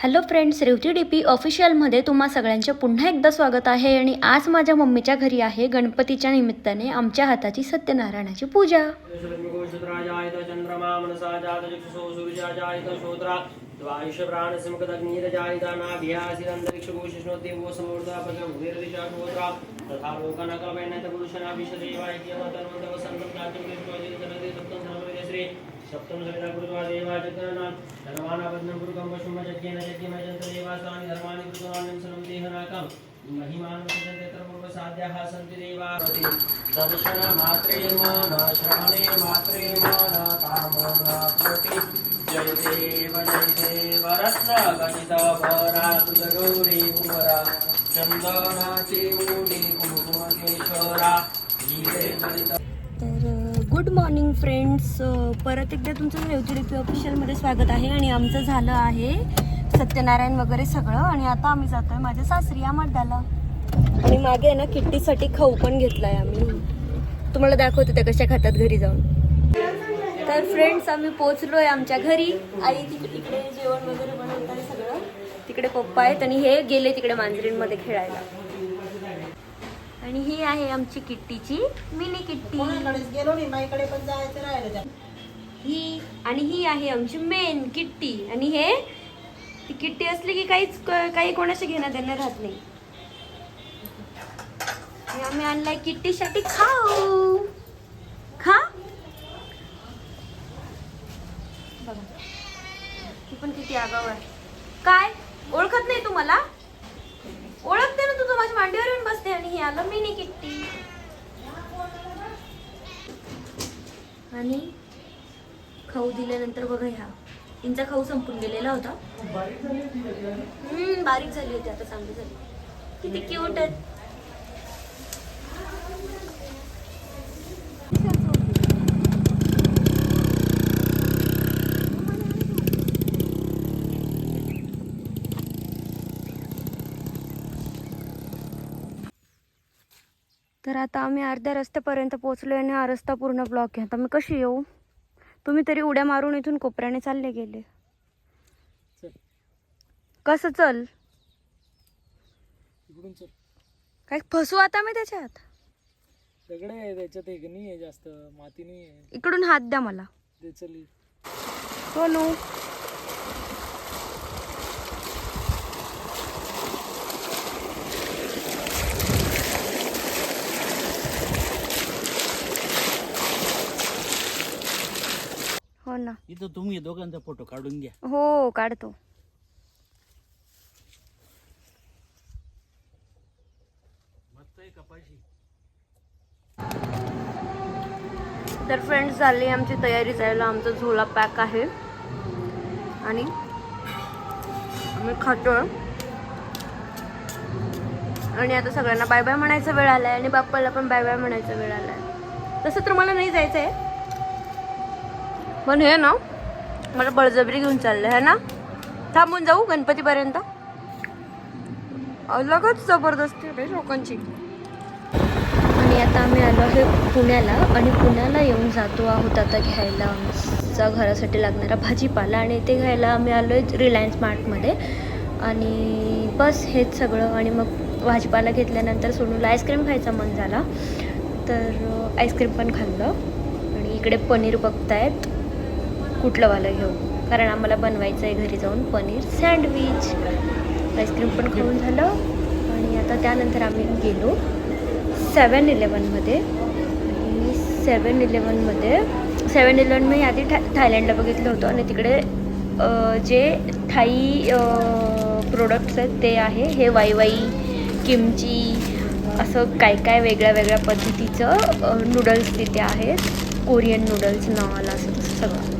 Hello friends Revati D P ऑफिशियलमध्ये तुम्हा सगळ्यांचे पुन्हा एकदा स्वागत आहे आणि आज माझ्या मम्मीच्या घरी आहे गणपतीच्या निमित्ताने आमच्या हाताची सत्यनारायणाची पूजा. तथा सप्तम पुरुषना विशदेवाय कियमतन्वन्त वसन्तं सविता कृत्वा देवाचक्रना धर्मानाबद्धं गुरुकं वशुम यज्ञेन देवासानि धर्माणि कृतवान्यं सनं देहनाकम् महिमानं सजन्ते पूर्वसाध्याः सन्ति देवावति दर्शन श्रवणे मात्रे मन कामो जय देव जय देव रत्न गणित भरा तुझ कुमरा चंदनाची मुडी कुमुकुमकेश्वरा हिरे गणित गुड मॉर्निंग फ्रेंड्स. परत एकदा तुमचं रेवती डी पी ऑफिशियलमध्ये स्वागत आहे आणि आमचं झालं आहे सत्यनारायण वगैरे सगळं. आणि आता आम्ही जातोय माझ्या सासरी अमरदाला आणि मागे आहे ना किट्टीसाठी खाऊ पण घेतलाय आम्ही. तुम्हाला दाखवते त्या कशा खातात घरी जाऊन. तर फ्रेंड्स आम्ही पोहोचलोय आमच्या घरी. आई तिकडे तिकडे जेवण वगैरे बनवत आहे सगळं. तिकडे पप्पा आहेत आणि हे गेले तिकडे मांजरींमध्ये खेळायला. आणि ही आहे आमची किट्टीची मिनी किट्टी. कोणाकडेच गेलो नाही माझ्याकडे पण जायचं राहिलं त्या. ही आणि ही आहे आमची मेन किट्टी. आणि हे ती किट्टी असली की काहीच क- काही कोणाशी घेणं देणं राहत नाही. आणि आम्ही आणलाय किट्टीसाठी खाऊ. खा. बघा. ती पण किती आगाव आहे. काय? ओळखत नाही तुम्हाला? ओळखते ना तुझं माझ्या मांडीवर येऊन बसते आणि हे आलं मिनी किट्टी. आणि खाऊ दिल्यानंतर बघा ह्या. तिचा खाऊ संपून गेलेला होता. हम्म बारीक झाली होती आता चांगली झाली. किती क्यूट आहेत तर आता आम्ही अर्ध्या रस्त्यापर्यंत पोहोचलो आणि हा रस्ता पूर्ण ब्लॉक आहे. आता मी कशी येऊ? तुम्ही तरी उड्या मारून इथून कोपऱ्याने चालले गेले. कसं चल? काय फसू आता मी त्याच्यात? आहे त्याच्यात एक नाही आहे जास्त माती नाही आहे. इकडून हात द्या मला. ते चल सोनू हो ना. इथं तुम्ही दोघांचा फोटो काढून घ्या. हो काढतो. मस्त आहे कपाशी तर फ्रेंड्स झाली आमची तयारी जायला. आमचा झोला पॅक आहे. आणि आम्ही खातोय. आणि आता सगळ्यांना बाय बाय म्हणायचा वेळ आलाय आणि बाप्पाला पण बाय बाय म्हणायचा वेळ आलाय. तसं तर मला नाही जायचं आहे पण हे ना मला बळजबरी घेऊन चाललं आहे ना? थांबून जाऊ गणपतीपर्यंत? अलगच जबरदस्ती रे लोकांची. आणि आता आम्ही आलो आहे पुण्याला आणि पुण्याला येऊन जातो आहोत आता घ्यायला. आमचा घरासाठी लागणारा भाजीपाला आणि ते घ्यायला आम्ही आलो आहे रिलायन्स मार्टमध्ये आणि बस हेच सगळं आणि मग भाजीपाला घेतल्यानंतर सोनूला आईस्क्रीम खायचा मन झाला. तर आईस्क्रीम पण खाल्लं. आणि इकडे पनीर बघतायत. कुठलं वालं घेऊ? कारण आम्हाला बनवायचं आहे घरी जाऊन पनीर सँडविच. आईस्क्रीम पण खाऊन झालं. आणि आता त्यानंतर आम्ही गेलो सेवन इलेवनमध्ये आणि सेवन इलेवनमध्ये सेवन इलेवन मी आधी था थायलंडला बघितलं होतं. आणि तिकडे जे थाई प्रोडक्ट्स आहेत ते आहे. हे वाई वाई किमची असं काय काय वेगळ्या वेगळ्या पद्धतीचं नूडल्स तिथे आहेत. कोरियन नूडल्स नॉल असं तसं सगळं.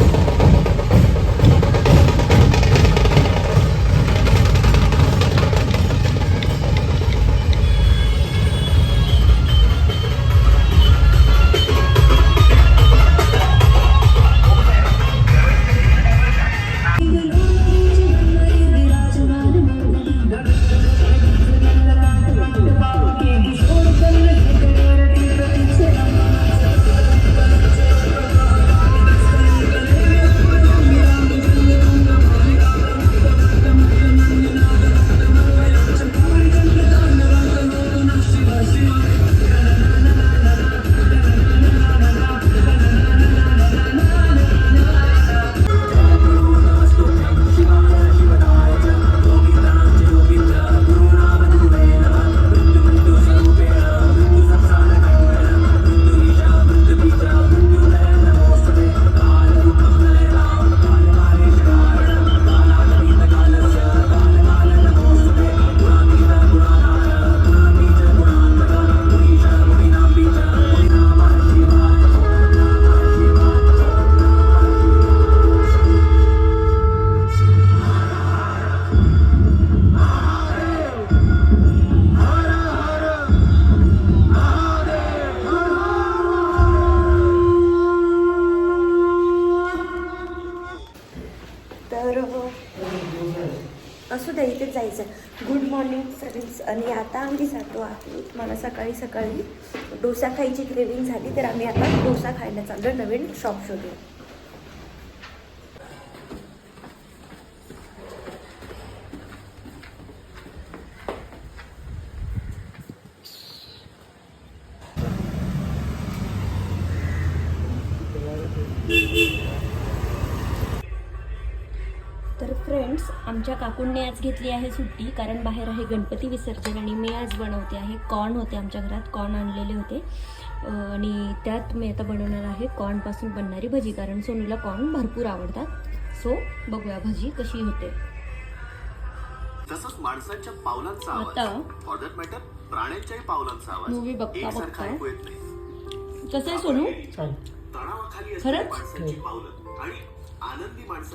आणि आता आम्ही जातो आहोत मला सकाळी सकाळी डोसा खायची क्रेविंग झाली तर आम्ही आता डोसा खायला चाललो नवीन शॉप शोधून तर फ्रेंड्स आमच्या काकूंनी आज घेतली आहे सुट्टी कारण बाहेर आहे गणपती विसर्जन आणि मी आज बनवते आहे कॉर्न होते आमच्या घरात कॉर्न आणलेले होते. आणि त्यात मी आता बनवणार आहे कॉर्नपासून बनणारी भजी कारण सोनूला कॉर्न भरपूर आवडतात. सो बघूया भजी कशी होते. तसंच माणसांच्या पावलांचा आवाज फॉर दॅट मॅटर प्राण्यांच्याही पावलांचा आवाज. Movie बघता बघता. कसं आहे सोनू? तणावाखाली माणसांची पावलं आणि आनंदी माणसं